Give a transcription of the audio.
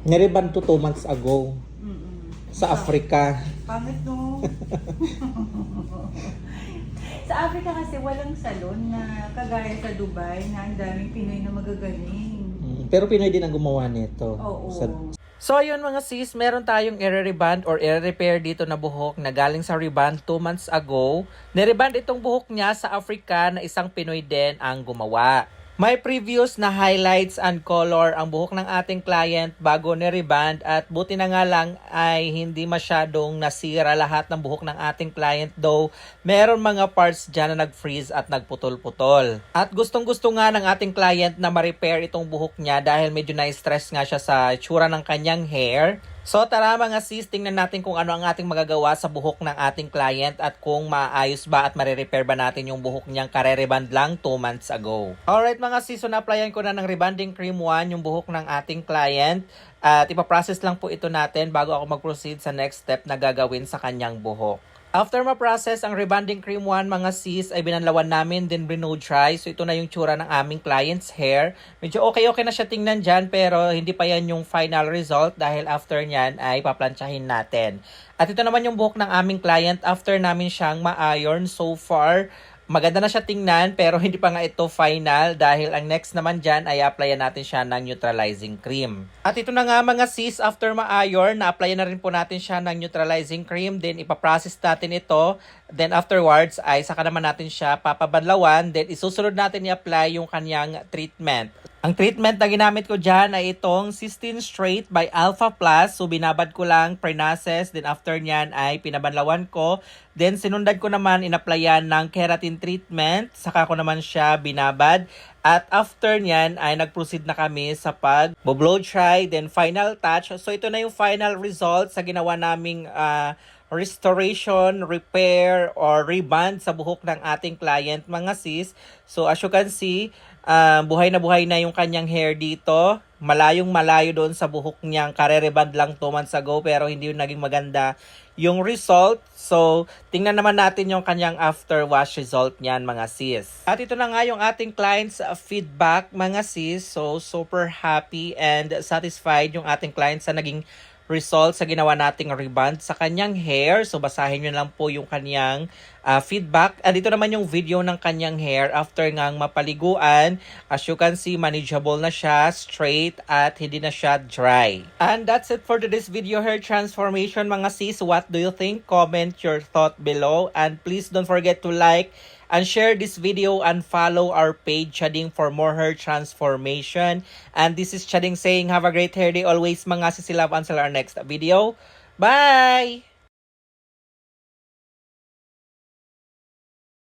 Nariban to two months ago Mm-mm. sa Africa. Pangit no? sa Africa kasi walang salon na kagaya sa Dubai na ang daming Pinoy na magagaling. Mm, Pero Pinoy din ang gumawa nito. Oo. Sa- So ayun mga sis, meron tayong i-reband or i-repair dito na buhok na galing sa reband 2 months ago. Nireband itong buhok niya sa Africa na isang Pinoy din ang gumawa. May previous na highlights and color ang buhok ng ating client bago ni-reband at buti na nga lang ay hindi masyadong nasira lahat ng buhok ng ating client though meron mga parts dyan na nag-freeze at nagputol-putol. At gustong gusto nga ng ating client na ma-repair itong buhok niya dahil medyo na-stress nga siya sa tsura ng kanyang hair. So tara mga sis, tingnan natin kung ano ang ating magagawa sa buhok ng ating client at kung maayos ba at marirepair ba natin yung buhok niyang kare-reband lang 2 months ago. Alright mga sis, so na-applyan ko na ng rebanding cream 1 yung buhok ng ating client at ipaprocess lang po ito natin bago ako mag-proceed sa next step na gagawin sa kanyang buhok. After ma-process ang rebonding cream 1 mga sis ay binanlawan namin din blow dry. So ito na yung tsura ng aming client's hair. Medyo okay-okay na siya tingnan dyan pero hindi pa yan yung final result dahil after nyan ay paplansyahin natin. At ito naman yung buhok ng aming client after namin siyang ma-iron so far. Maganda na siya tingnan pero hindi pa nga ito final dahil ang next naman dyan ay applyan natin siya ng neutralizing cream. At ito na nga mga sis, after ma-iron, na-applyan na rin po natin siya ng neutralizing cream. Then ipaprocess natin ito. Then afterwards ay saka naman natin siya papabadlawan. Then isusunod natin i-apply yung kanyang treatment. Ang treatment na ginamit ko dyan ay itong Cysteine Straight by Alpha Plus. So, binabad ko lang prenases. Then, after nyan ay pinabanlawan ko. Then, sinundan ko naman inaplayan ng keratin treatment. Saka ko naman siya binabad. At after nyan ay nag-proceed na kami sa pag blow dry. Then, final touch. So, ito na yung final result sa ginawa naming ah, restoration, repair, or reband sa buhok ng ating client, mga sis. So, as you can see, ah, buhay na buhay na yung kanyang hair dito. Malayong malayo doon sa buhok niyang kare-reband lang 2 months ago, pero hindi yung naging maganda yung result. So, tingnan naman natin yung kanyang after wash result niyan, mga sis. At ito na nga yung ating client's feedback, mga sis. So, super happy and satisfied yung ating client sa naging result sa ginawa nating reband sa kanyang hair. So, basahin nyo lang po yung kanyang ah, feedback. At ito naman yung video ng kanyang hair after ngang mapaliguan. As you can see, manageable na siya, straight, at hindi na siya dry. And that's it for today's video hair transformation, mga sis. What do you think? Comment your thought below. And please don't forget to like and share this video and follow our page Chading for more hair transformation. And this is Chading saying have a great hair day always mga sisilab until our next video. Bye!